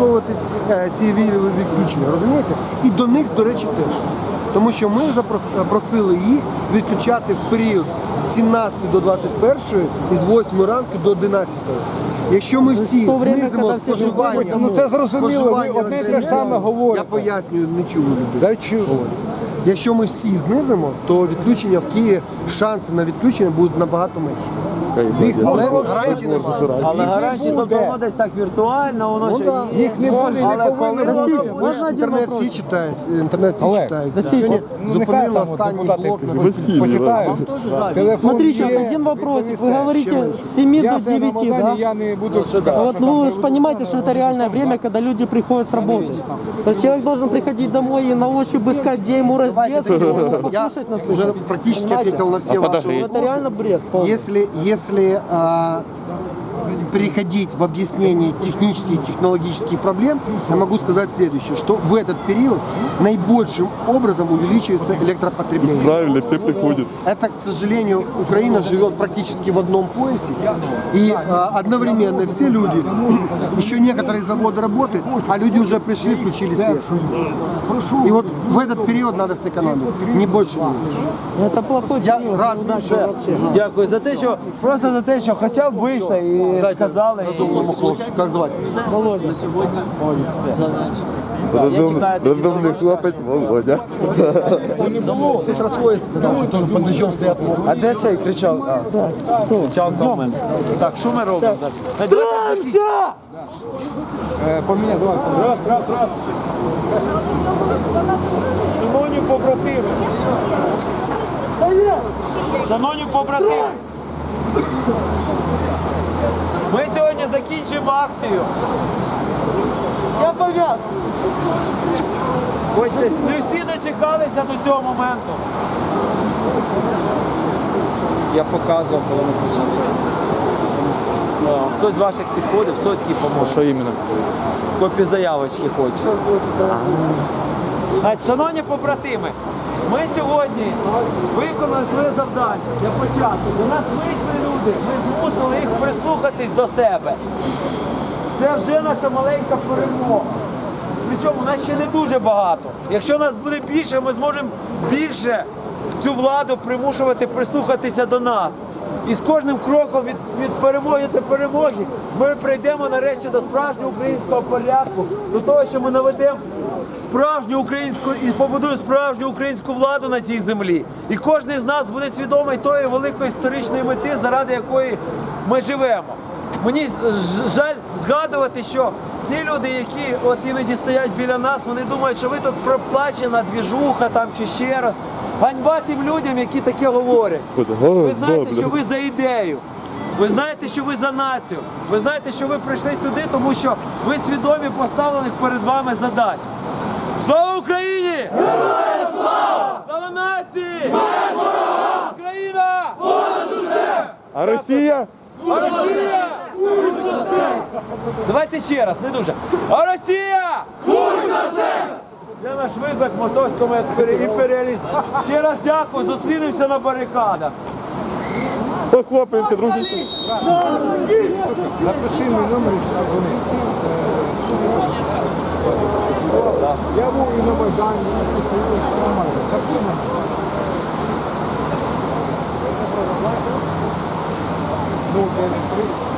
використовуватись е, ці вільні відключення, розумієте? І до них, до речі, теж. Тому що ми запрос- просили їх відключати в період з 17 до 21 і з 8 ранку до 11. Якщо ми всі то знизимо споживання, ну, це зрозуміло, ви одне те ж саме говорите. Я пояснюю, не чую людей. Якщо ми всі знизимо, то відключення в Києві, шанси на відключення будуть набагато менше. Але гарантій немає. Але гарантії буде. тобто воно десь так віртуально, воно ще да. є. Їх не буде, не Але повинно коли воно бути. Ви ж інтернет всі читають, інтернет всі Олег, читають. да Сьогодні Ну, нехай зупинили там от останній депутати блок на почитають. Телефон Смотрите, є, один вопросик. Вы відповісте. говорите с 7 Я до себе на 9, Майдані, да? я не буду А вот ну, вы же понимаете, что это реальное время, когда люди приходят с работы. То есть человек должен приходить домой и на ощупь искать, где ему раздеться, где ему Я покушать на уже сутки. практически ответил на все ваши Ну, Это реально бред. полный. Если, если переходить в объяснение технических и технологических проблем, я могу сказать следующее, что в этот период наибольшим образом увеличивается электропотребление. Правильно, все приходят. Это, к сожалению, Украина живет практически в одном поясе, и а, одновременно все люди, еще некоторые заводы работают, а люди уже пришли, включили свет. И вот в этот период надо сэкономить, не больше, не меньше. Это плохой Я рад. Дякую за те, що просто за те, що хоча б вийшли і сказали. разумному хлопцу, как звать? Володя. Розум, розумний хлопець Володя. Здесь расходится, когда тоже под дождем стоят. А де цей кричав? Кричав комент. Так, що ми робимо? Так, давайте Е, поміняй, давай. Шановні побратими. Шановні побратими. Ми сьогодні закінчимо акцію. Я повяз. Бачите, не всі дочекалися до цього моменту. Я показував, коли ми почали. Ну, Хтось з ваших підходив, Соцький поможе. Що іменно? Копію заявочки хоче. Шановні побратими, ми сьогодні виконали своє завдання для початку. До нас вийшли люди, ми змусили їх прислухатись до себе. Це вже наша маленька перемога. Причому нас ще не дуже багато. Якщо нас буде більше, ми зможемо більше цю владу примушувати прислухатися до нас. І з кожним кроком від, від перемоги до перемоги ми прийдемо нарешті до справжнього українського порядку, до того, що ми наведемо справжню українську і побудуємо справжню українську владу на цій землі. І кожен з нас буде свідомий тої великої історичної мети, заради якої ми живемо. Мені жаль згадувати, що ті люди, які от іноді стоять біля нас, вони думають, що ви тут проплачена двіжуха там чи ще раз. Ганьба тим людям, які таке говорять. Ви знаєте, що ви за ідею. Ви знаєте, що ви за націю. Ви знаєте, що ви прийшли сюди, тому що ви свідомі поставлених перед вами задач. Слава Україні! Героям слава! Слава нації! Смерть ворога! Україна! А Росія? Росія! Давайте ще раз, не дуже. А Росія! Хуй за все! Це наш виклик московському імперіалісту. Ще раз дякую, зустрінемося на барикадах. Похлопаємося, друзі. Напиши мій номер, щоб вони. Е, я був і на Майдані. Ну, 9-3.